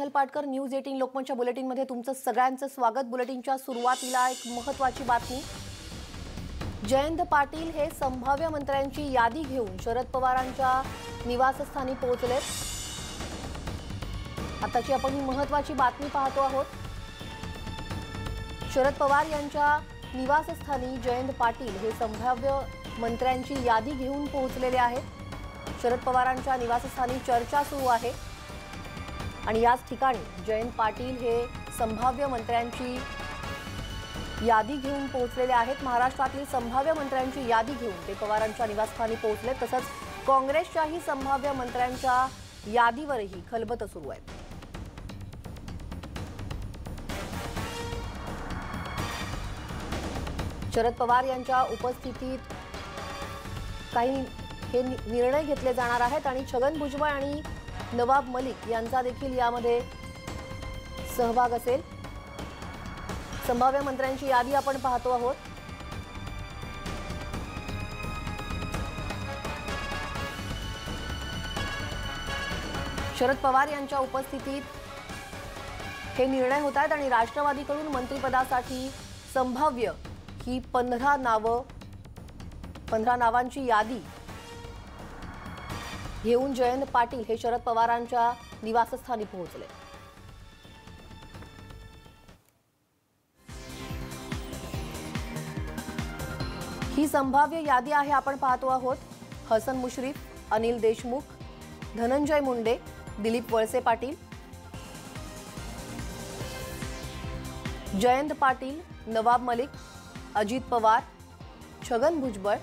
Snehal Patkar news eighteen लोकमतच्या बुलेटिनमध्ये तुमचं सगळ्यांचं स्वागत. बुलेटिनच्या सुरुवातीला एक महत्वाची बातमी. जयंत पाटील हे संभाव्य मंत्र्यांची यादी घेऊन शरद पवारांच्या निवासस्थानी पोहोचलेत. आताची आपण ही महत्वाची बातमी पाहतो आहोत. शरद पवार यांच्या निवासस्थानी जयंत पाटील हे संभाव्य मंत्र्यांची यादी घेऊन पोहोचलेले आहेत. शरद पवारांच्या निवासस्थानी चर्चा सुरू आहे. आणि याच ठिकाणी जयंत पाटील हे संभाव्य मंत्र्यांची यादी घेऊन पोहोचलेले आहेत. महाराष्ट्रातील संभाव्य मंत्र्यांची यादी घेऊन ते पवारांच्या निवासस्थानी पोहोचले. तसंच काँग्रेसच्याही संभाव्य मंत्र्यांच्या यादीवरही खलबत सुरू आहेत. शरद पवार यांच्या उपस्थितीत काही हे निर्णय घेतले जाणार आहेत आणि छगन भुजबळ आणि नवाब मलिक यांचा देखील यामध्ये सहभाग असेल. संभाव्य मंत्र्यांची यादी आपण पाहतो आहोत. शरद पवार यांच्या उपस्थितीत हे निर्णय होत आहेत आणि राष्ट्रवादीकडून मंत्रिपदासाठी संभाव्य ही पंधरा नावं पंधरा नावांची यादी घेऊन जयंत पाटील हे शरद पवारांच्या निवासस्थानी पोहोचले. ही संभाव्य यादी आहे आपण पाहतो आहोत. हसन मुश्रीफ अनिल देशमुख धनंजय मुंडे दिलीप वळसे पाटील जयंत पाटील नवाब मलिक अजित पवार छगन भुजबळ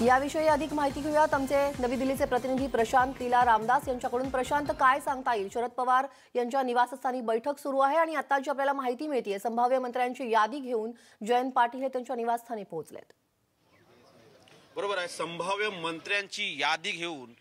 याविषयी अधिक माहिती घेऊयात. आमचे नवी दिल्लीचे प्रतिनिधी प्रशांत लीला रामदास यांच्याकडून. प्रशांत काय सांगता येईल? शरद पवार यांच्या निवासस्थानी बैठक सुरू आहे आणि आता जी आपल्याला माहिती मिळते संभाव्य मंत्र्यांची यादी घेऊन जयंत पाटील हे त्यांच्या निवासस्थानी पोहोचलेत. बरोबर आहे. संभाव्य मंत्र्यांची यादी घेऊन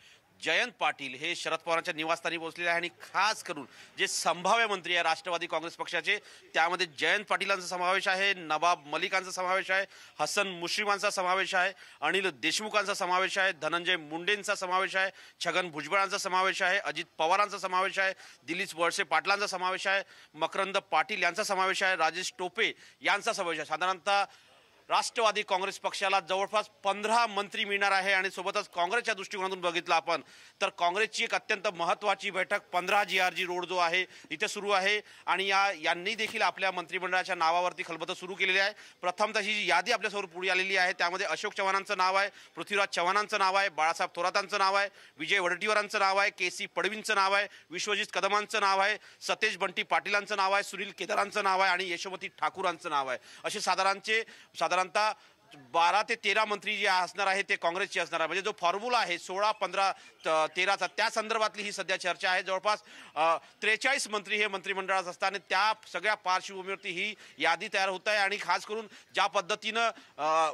जयंत पाटील हे शरद पवारांच्या निवासस्थानी पोहोचलेले आहे आणि खास करून जे संभाव्य मंत्री आहे राष्ट्रवादी काँग्रेस पक्षाचे त्यामध्ये जयंत पाटीलांचा समावेश आहे नवाब मलिकांचा समावेश आहे हसन मुश्रीमांचा समावेश आहे अनिल देशमुखांचा समावेश आहे धनंजय मुंडेंचा समावेश आहे छगन भुजबळांचा समावेश आहे अजित पवारांचा समावेश आहे दिलीप वळसे पाटलांचा समावेश आहे मकरंद पाटील यांचा समावेश आहे राजेश टोपे यांचा समावेश आहे. साधारणतः राष्ट्रवादी काँग्रेस पक्षाला जवळपास पंधरा मंत्री मिळणार आहे आणि सोबतच काँग्रेसच्या दृष्टिकोनातून बघितलं आपण तर काँग्रेसची एक अत्यंत महत्त्वाची बैठक पंधरा जी आर जी रोड जो आहे इथे सुरू आहे. आणि या यांनी देखील आपल्या मंत्रिमंडळाच्या नावावरती खलबतं सुरू केलेली आहे. प्रथम तशी जी यादी आपल्यासमोर पुढे आलेली आहे त्यामध्ये अशोक चव्हाणांचं नाव आहे पृथ्वीराज चव्हाणांचं नाव आहे बाळासाहेब थोरातांचं नाव आहे विजय वडटीवरांचं नाव आहे के सी पडवींचं नाव आहे विश्वजित कदमांचं नाव आहे सतेज बंटी पाटीलांचं नाव आहे सुनील केदारांचं नाव आहे आणि यशोमती ठाकूरांचं नाव आहे. असे साधारणचे साधारणतः बारा ते तेरा मंत्री जे असणार आहे ते काँग्रेसचे असणार आहे. म्हणजे जो फॉर्म्युला आहे सोळा पंधरा तेराचा त्या संदर्भातली ही सध्या चर्चा आहे. जवळपास त्रेचाळीस मंत्री हे मंत्रिमंडळात असतात आणि त्या सगळ्या पार्श्वभूमीवरती ही यादी तयार होत आहे. आणि खास करून ज्या पद्धतीनं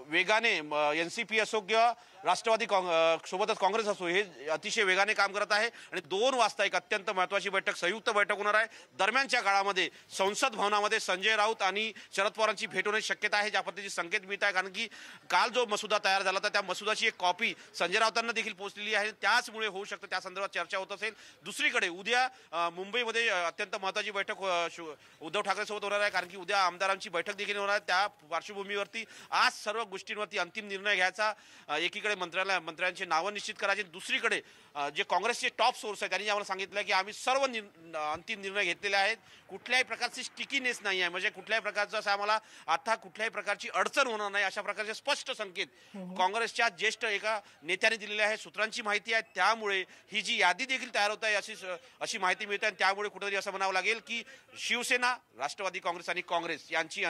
वेगाने एन सी पी असो किंवा राष्ट्रवादी काँग सोबतच काँग्रेस असो हे अतिशय वेगाने काम करत आहे. आणि दोन वाजता एक अत्यंत महत्त्वाची बैठक संयुक्त बैठक होणार आहे. दरम्यानच्या काळामध्ये संसद भवनामध्ये संजय राऊत आणि शरद पवारांची भेट होण्याची शक्यता आहे ज्या पद्धतीचे संकेत मिळत आहे. कारण की काल जो मसुदा तयार झाला होता त्या मसुदाची एक कॉपी संजय राऊतांना देखील पोहोचलेली आहे. त्याचमुळे होऊ शकतं त्या संदर्भात चर्चा होत असेल. दुसरीकडे उद्या मुंबईमध्ये अत्यंत महत्वाची बैठक उद्धव ठाकरेसोबत होणार आहे कारण की उद्या आमदारांची बैठक देखील होणार आहे. त्या पार्श्वभूमीवरती आज सर्व गोष्टींवरती अंतिम निर्णय घ्यायचा. एकीकडे मंत्र्याला मंत्र्यांची नावं निश्चित करायची. दुसरीकडे जे काँग्रेसचे टॉप सोर्स आहेत त्यांनी आम्हाला सांगितलं की आम्ही सर्व निर- अंतिम निर्णय घेतलेले आहेत. कुठल्याही प्रकारची स्टिकीनेस नाही आहे. म्हणजे कुठल्याही प्रकारचं असं आम्हाला आता कुठल्याही प्रकारची अडचण होणार नाही अशा प्रकारचे स्पष्ट संकेत. काँग्रेसच्या ज्येष्ठ एका नेत्याने दिलेले आहे सूत्रांची माहिती आहे त्यामुळे ही जी यादी देखील तयार होत आहे अशी अशी माहिती मिळते आणि त्यामुळे कुठेतरी असं म्हणावं लागेल की शिवसेना राष्ट्रवादी काँग्रेस आणि काँग्रेस यांची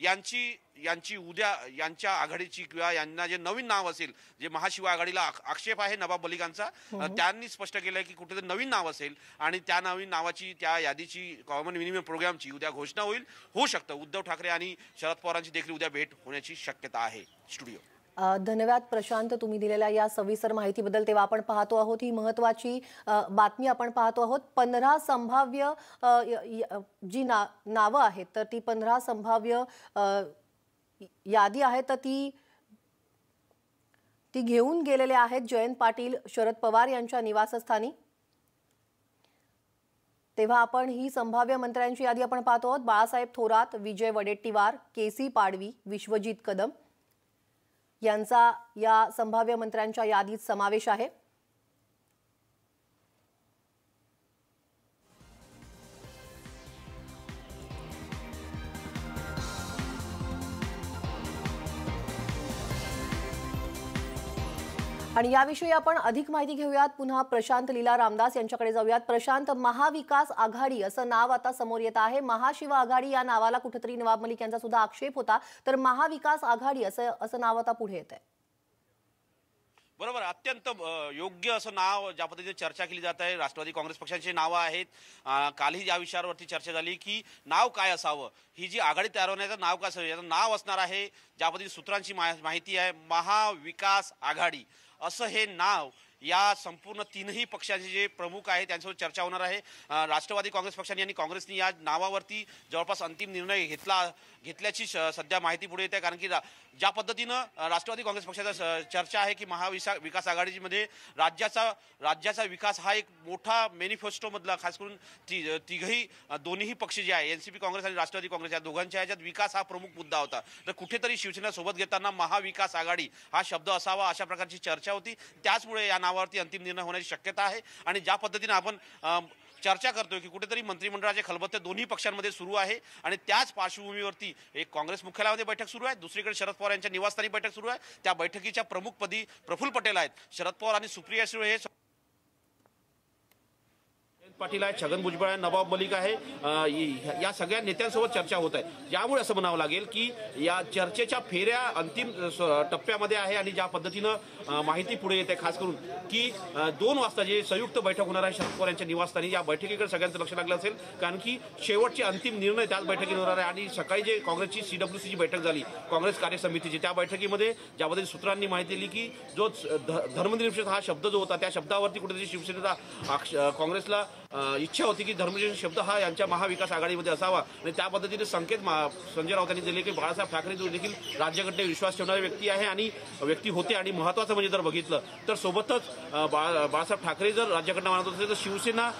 यांची यांची उद्या यांच्या आघाडीची किंवा यांना जे नवीन नाव असेल जे महाशिवा आघाडीला आक- आक्षेप आहे नवाब मलिकांचा त्यांनी स्पष्ट केलंय की कुठेतरी नवीन नाव असेल आणि त्या नवीन नावाची त्या यादीची कॉमन विनिमय प्रोग्रामची उद्या घोषणा होईल. होऊ शकतं. उद्धव ठाकरे आणि शरद पवारांची देखील उद्या भेट होण्याची शक्यता आहे. स्टुडिओ. धन्यवाद प्रशांत तुम्ही दिलेल्या या सविस्तर माहितीबद्दल तेव्हा आपण पाहतो आहोत. ही महत्वाची बातमी आपण पाहतो आहोत. पंधरा संभाव्य जी ना नावं आहेत तर ती पंधरा संभाव्य यादी आहे. तर ती ती घेऊन गेलेले आहेत जयंत पाटील शरद पवार यांच्या निवासस्थानी. तेव्हा आपण ही संभाव्य मंत्र्यांची यादी आपण पाहतो आहोत. Balasaheb Thorat Vijay Wadettiwar K C Padvi Vishwajit Kadam. यांचा या संभाव्य मंत्र्यांच्या यादीत समावेश आहे. आणि याविषयी आपण अधिक माहिती घेऊयात. पुन्हा प्रशांत लीला रामदास यांच्याकडे जाऊयात. प्रशांत महाविकास आघाडी असं नाव आता समोर येत आहे. महाशिव आघाडी या नावाला कुठेतरी नवाब मलिक यांचा सुद्धा आक्षेप होता. तर महाविकास आघाडी असं असं नाव आता पुढे येत आहे बरोबर अत्यंत योग्य असं नाव ज्या पद्धतीने चर्चा केली जात आहे राष्ट्रवादी काँग्रेस पक्षांची नावं आहेत. कालही या विषयावरती चर्चा झाली की नाव काय असावं? ही जी आघाडी तयार होण्याचं नाव काय असावं? याचं नाव असणार आहे ज्या पद्धतीने सूत्रांची मा- माहिती आहे महाविकास आघाडी. असं हे नाव या संपूर्ण तीनही पक्षाचे जे प्रमुख आहेत त्यांच्यासोबत चर्चा होणार आहे. राष्ट्रवादी काँग्रेस पक्षाने आणि काँग्रेसने या नावावरती जवळपास अंतिम निर्णय घेतला घेतल्याची सध्या माहिती पुढे येते कारण की रा- ज्या पद्धतीनं राष्ट्रवादी काँग्रेस पक्षाचा स- चर्चा आहे की महाविसा विकास आघाडीमध्ये राज्याचा राज्याचा विकास हा एक मोठा मेनिफेस्टोमधला खास करून ती तिघही दोन्हीही दोन्ही पक्ष जे आहे एल सी पी काँग्रेस आणि राष्ट्रवादी काँग्रेस या दोघांच्या ह्याच्यात विकास हा प्रमुख मुद्दा होता. तर कुठेतरी शिवसेना सोबत घेताना महाविकास आघाडी हा शब्द असावा अशा प्रकारची चर्चा होती. त्याचमुळे या नावावरती अंतिम निर्णय होण्याची शक्यता आहे. आणि ज्या पद्धतीनं आपण चर्चा करतोय की कुठेतरी मंत्रिमंडळाचे खलबत्ते दोन्ही पक्षांमध्ये सुरू आहे आणि त्याच पार्श्वभूमीवरती एक काँग्रेस मुख्यालयामध्ये बैठक सुरू आहे. दुसरीकडे शरद पवार यांच्या निवासस्थानी बैठक सुरू आहे. त्या बैठकीच्या प्रमुखपदी प्रफुल्ल पटेल आहेत. शरद पवार आणि सुप्रिया सुळे हे पाटील आहे छगन भुजबळ आहे नवाब मलिक आहे. या सगळ्या नेत्यांसोबत चर्चा होत आहे. यामुळे असं म्हणावं लागेल की या चर्चेच्या फेऱ्या अंतिम स- टप्प्यामध्ये आहे आणि ज्या पद्धतीनं माहिती पुढे येते खास करून की दोन वाजता जे संयुक्त बैठक होणार आहे शरद पवार यांच्या निवासस्थानी या बैठकीकडे सगळ्यांचं लक्ष लागलं असेल. कारण की शेवटचे अंतिम निर्णय त्याच बैठकीत होणार आहे आणि सकाळी जे काँग्रेसची सीडब्ल्यूसीची बैठक झाली काँग्रेस कार्यसमितीची त्या बैठकीमध्ये ज्याबद्दल सूत्रांनी माहिती दिली की जो ध- धर्मनिरपेक्ष हा शब्द जो होता त्या शब्दावरती कुठेतरी शिवसेनेचा काँग्रेसला इच्छा होती की धर्मनिरपेक्ष शब्द हा यांच्या महाविकास आघाडीमध्ये असावा. आणि त्या पद्धतीने संकेत मा- संजय राऊत यांनी दिले की बाळासाहेब ठाकरे देखील राज्याकडे विश्वास ठेवणारे व्यक्ती आहे आणि व्यक्ती होते आणि महत्वाचं म्हणजे जर बघितलं तर सोबतच बाळासाहेब ठाकरे जर राज्याकडनं मानत असेल तर शिवसेना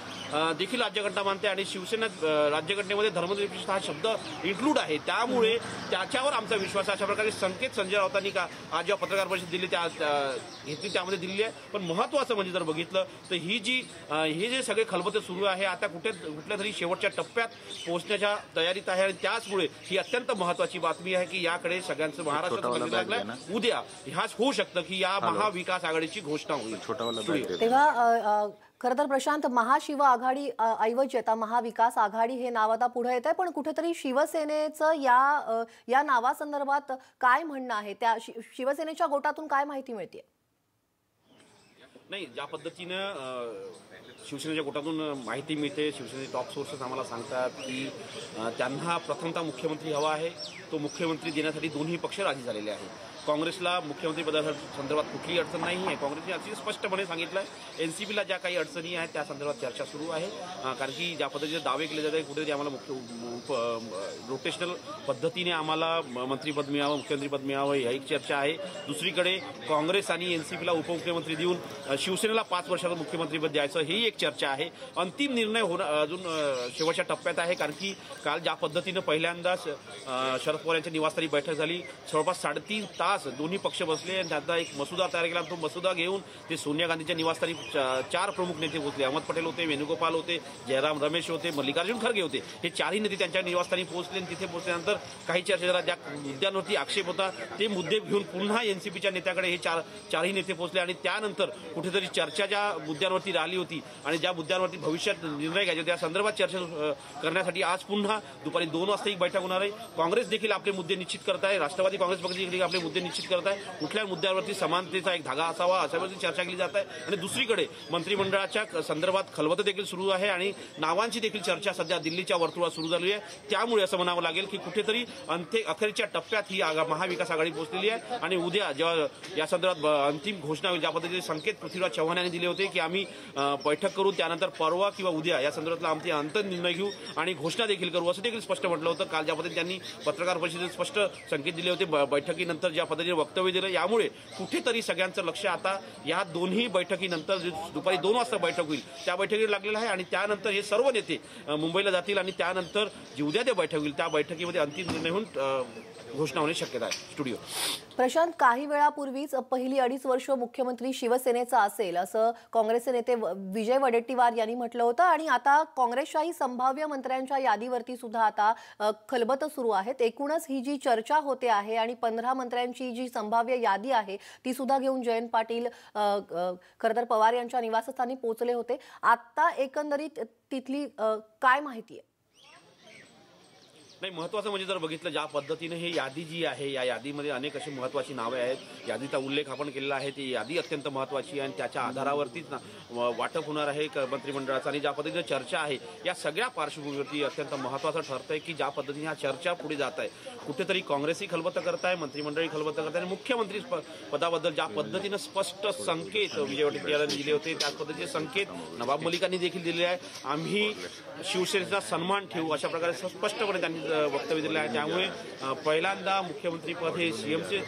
देखील राज्यघटना मानते आणि शिवसेना राज्यघटनेमध्ये धर्मनिरपेक्ष हा शब्द इन्क्लूड आहे. त्यामुळे त्याच्यावर आमचा विश्वास आहे. अशा प्रकारे संकेत संजय राऊतांनी का आज जेव्हा पत्रकार परिषद दिली त्या घेतली त्यामध्ये दिलेली आहे. पण महत्वाचं म्हणजे जर बघितलं तर ही जी हे जे सगळे खलबते सुरू आहे आता कुठे कुठल्या तरी शेवटच्या टप्प्यात पोहोचण्याच्या तयारीत आहे आणि त्याचमुळे ही अत्यंत महत्वाची बातमी आहे की याकडे सगळ्यांचं लागलंय. उद्या ह्याच होऊ शकतं की या महाविकास आघाडीची घोषणा होईल. तेव्हा खरं तर प्रशांत महाशिव आघाडी ऐवजी आता महाविकास आघाडी हे नाव आता पुढे येत आहे पण कुठेतरी शिवसेनेचं या या नावासंदर्भात काय म्हणणं आहे? त्या शिवसेनेच्या गोटातून काय माहिती मिळते नाही ज्या पद्धतीनं शिवसेनेच्या गोटातून माहिती मिळते शिवसेने टॉप सोर्सेस आम्हाला सांगतात की त्यांना प्रथमतः मुख्यमंत्री हवा आहे. तो मुख्यमंत्री देण्यासाठी दोन्ही पक्ष राजी झालेले आहेत. काँग्रेसला मुख्यमंत्री पदासंदर्भात कुठलीही अडचण नाही आहे. काँग्रेसने अति स्पष्टपणे सांगितलं आहे एन सी पीला ज्या काही अडचणी आहेत त्या संदर्भात चर्चा सुरू आहे. कारण की ज्या पद्धतीचे दावे केले जात आहेत कुठेतरी आम्हाला मुख्य रोटेशनल पद्धतीने आम्हाला मंत्रीपद मिळावं मुख्यमंत्रीपद मिळावं ही एक चर्चा आहे. दुसरीकडे काँग्रेस आणि एन सी पीला उपमुख्यमंत्री देऊन शिवसेनेला पाच वर्षाचं मुख्यमंत्रीपद द्यायचं ही एक चर्चा आहे. अंतिम निर्णय होणं अजून शेवटच्या टप्प्यात आहे कारण की काल ज्या पद्धतीनं पहिल्यांदाच शरद पवार यांच्या निवासस्थानी बैठक झाली. जवळपास साडेतीन तास दोन्ही पक्ष बसले आणि त्याचा एक मसुदा तयार केला तो मसुदा घेऊन ते सोनिया गांधीच्या निवासस्थानी चार प्रमुख नेते पोहोचले. अहमद पटेल होते वेणुगोपाल होते जयराम रमेश होते मल्लिकार्जुन खरगे होते. हे चारही नेते त्यांच्या निवासस्थानी पोहोचले आणि तिथे पोहोचल्यानंतर काही चर्चा झाला ज्या मुद्द्यांवरती आक्षेप होता ते मुद्दे घेऊन पुन्हा एनसीपीच्या नेत्याकडे हे चार चारही नेते पोहोचले आणि त्यानंतर कुठेतरी चर्चा ज्या मुद्द्यांवरती राहिली होती आणि ज्या मुद्द्यांवरती भविष्यात निर्णय घ्यायचे त्या संदर्भात चर्चा करण्यासाठी आज पुन्हा दुपारी दोन वाजता एक बैठक होणार आहे. काँग्रेस देखील आपले मुद्दे निश्चित करत आहे. राष्ट्रवादी काँग्रेस पक्ष देखील आपले मुद्दे निश्चित करत आहे. कुठल्या मुद्द्यावरती समानतेचा एक धागा असावा अशावरती चर्चा केली जात आहे. आणि दुसरीकडे मंत्रिमंडळाच्या संदर्भात खलबत देखील सुरू आहे आणि नावांची देखील चर्चा सध्या दिल्लीच्या वर्तुळात सुरू झाली आहे. त्यामुळे असं म्हणावं लागेल की कुठेतरी अंत्य अखेरच्या टप्प्यात ही आगा- महाविकास आघाडी पोहोचलेली आहे. आणि उद्या जेव्हा या संदर्भात ब- अंतिम घोषणा होईल ज्या पद्धतीचे संकेत पृथ्वीराज चव्हाण यांनी दिले होते की आम्ही बैठक करू त्यानंतर परवा किंवा उद्या या संदर्भातला आमचे अंतिम निर्णय घेऊ आणि घोषणा देखील करू असं देखील स्पष्ट म्हटलं होतं. काल ज्या पद्धतीने त्यांनी पत्रकार परिषदेत स्पष्ट संकेत दिले होते. बैठकीनंतर ज्या पद्धतीने वक्तव्य दिलं. यामुळे कुठेतरी सगळ्यांचं लक्ष आता या दोन्ही बैठकीनंतर दुपारी दोन वाजता बैठक होईल त्या बैठकीला लागलेलं आहे. आणि त्यानंतर हे सर्व नेते मुंबईला जातील आणि त्यानंतर जी उद्या ते बैठक होईल त्या बैठकीमध्ये अंतिम निर्णय होऊन घोषणा होण्याची शक्यता आहे. स्टुडिओ प्रशांत काही वेळापूर्वीच पहिली अडीच वर्ष मुख्यमंत्री शिवसेनेचा असेल असं काँग्रेसचे नेते व- विजय वडेट्टीवार यांनी म्हटलं होतं आणि आता काँग्रेसच्याही संभाव्य मंत्र्यांच्या यादीवरती सुद्धा आता खलबत खलबतं सुरू आहेत. एकूणच ही जी चर्चा होते आहे आणि पंधरा मंत्र्यांची जी संभाव्य यादी आहे ती सुद्धा घेऊन जयंत पाटील खरंतर खरं तर पवार यांच्या निवासस्थानी पोहोचले होते. आता एकंदरीत तिथली काय माहिती आहे? नाही महत्वाचं म्हणजे जर बघितलं ज्या पद्धतीने ही यादी जी आहे या यादीमध्ये अनेक अशी महत्वाची नावे आहेत. यादीचा उल्लेख आपण केलेला आहे ती यादी अत्यंत महत्वाची आहे आणि त्याच्या आधारावरतीच ना वाटप होणार आहे क- मंत्रिमंडळाचं आणि ज्या पद्धतीने चर्चा आहे या सगळ्या पार्श्वभूमीवरती अत्यंत महत्वाचं ठरतंय की ज्या पद्धतीने ह्या चर्चा पुढे जात आहे. कुठेतरी काँग्रेसही खलबतं करत आहे मंत्रिमंडळही खलबत्त करत आहे आणि मुख्यमंत्री पदाबद्दल ज्या पद्धतीनं स्पष्ट संकेत विजय वडेट्टीवारांनी दिले होते त्याच पद्धतीचे संकेत नवाब मलिकांनी देखील दिलेले आहे. आम्ही शिवसेनेचा सन्मान ठेवू अशा प्रकारे स्पष्टपणे त्यांनी वक्तव्य दिलं आहे. त्यामुळे पहिल्यांदा मुख्यमंत्रीपद हे सीएमचे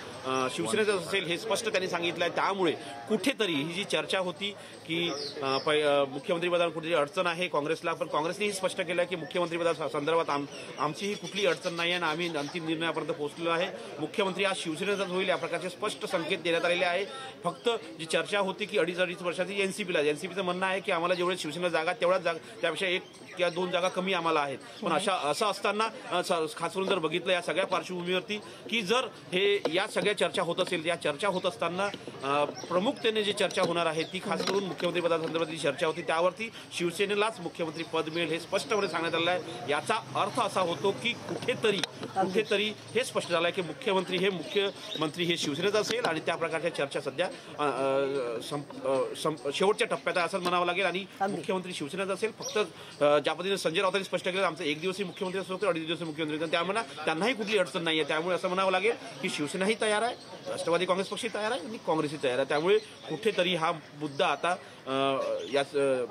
शिवसेनेचं असेल हे स्पष्ट त्यांनी सांगितलं आहे त्यामुळे कुठेतरी ही जी चर्चा होती की अ, मुख्यमंत्रीपदावर कुठेतरी अडचण आहे काँग्रेसला पण काँग्रेसनेही स्पष्ट केलं की मुख्यमंत्रीपदा संदर्भात आम आमचीही कुठली अडचण नाही आहे आणि आम्ही अंतिम निर्णयापर्यंत पोहोचलेलो आहे. मुख्यमंत्री आज शिवसेनेचाच होईल या प्रकारचे स्पष्ट संकेत देण्यात आलेले आहे. फक्त जी चर्चा होती की अडीच अडीच वर्षाची एनसीपीला एनसीपीचं म्हणणं आहे की आम्हाला जेवढे शिवसेना जागा तेवढ्याच जागा त्यापेक्षा एक किंवा दोन जागा कमी आम्हाला आहेत. पण अशा असं असताना खास करून जर बघितलं या सगळ्या पार्श्वभूमीवरती की जर हे या सगळ्या चर्चा होत असेल या चर्चा होत असताना प्रमुखतेने जी चर्चा होणार आहे ती खास करून मुख्यमंत्री पदासंदर्भात जी चर्चा होती. त्यावरती शिवसेनेलाच मुख्यमंत्री पद मिळेल हे स्पष्टपणे सांगण्यात आलेलं आहे. याचा अर्थ असा होतो की कुठेतरी कुठेतरी हे स्पष्ट झालं आहे की मुख्यमंत्री हे मुख्यमंत्री हे शिवसेनेचं असेल आणि त्या प्रकारच्या चर्चा सध्या शेवटच्या टप्प्यात असं म्हणावं लागेल. आणि. मुख्यमंत्री शिवसेनेचा असेल. फक्त त्या पद्धतीने संजय राऊतांनी स्पष्ट केलं आमचं एक दिवसीय मुख्यमंत्री असं होतं अडीच दिवसीय मुख्यमंत्री होते. त्यामुळे त्यांनाही कुठली अडचण नाही आहे त्यामुळे असं म्हणावं लागेल की शिवसेनाही तयार आहे राष्ट्रवादी काँग्रेस पक्षही तयार आहे आणि काँग्रेसही तयार आहे. त्यामुळे कुठेतरी हा मुद्दा आता या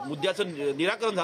मुद्द्याचं निराकरण झालं.